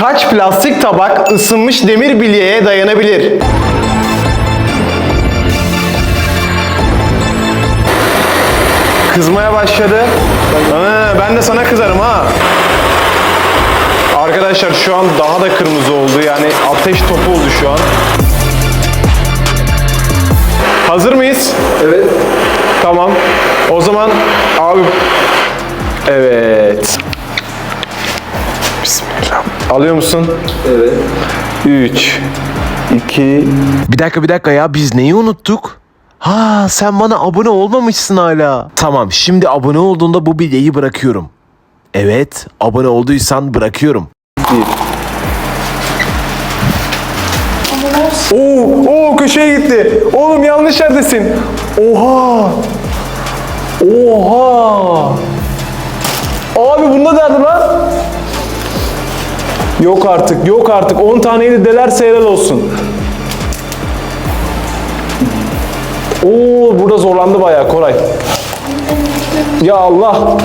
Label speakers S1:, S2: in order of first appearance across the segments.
S1: Kaç plastik tabak ısınmış demir bilyeye dayanabilir? Kızmaya başladı. Ha, ben de sana kızarım ha. Arkadaşlar şu an daha da kırmızı oldu. Yani ateş topu oldu şu an. Hazır mıyız?
S2: Evet.
S1: Tamam. O zaman abi Evet. Bismillah. Alıyor musun?
S2: Evet.
S1: 3 2
S3: Bir dakika bir dakika ya biz neyi unuttuk? Ha sen bana abone olmamışsın hala. Tamam şimdi abone olduğunda bu bilyeyi bırakıyorum. Evet abone olduysan bırakıyorum.
S1: Oo, oo köşeye gitti. Oğlum yanlış yerdesin. Oha. Oha. Abi bunda derdi lan. Yok artık, yok artık. 10 taneyi de delerse helal olsun. Oo, burada zorlandı bayağı Koray. Ya Allah.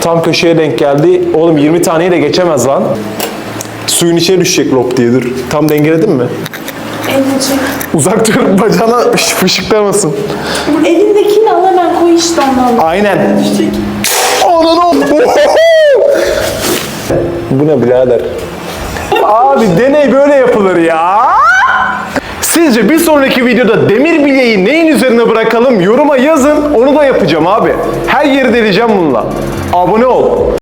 S1: Tam köşeye denk geldi. Oğlum 20 taneyi de geçemez lan. Suyun içine düşecek lop diye dur. Tam dengeledin mi? Uzak dur bacağına fış- fışıklamasın.
S4: Elindekini al hemen koy işte ondan.
S1: Aynen. Ananı Bu ne birader? Abi deney böyle yapılır ya. Sizce bir sonraki videoda demir bilyeyi neyin üzerine bırakalım? Yoruma yazın. Onu da yapacağım abi. Her yeri deleceğim bununla. Abone ol.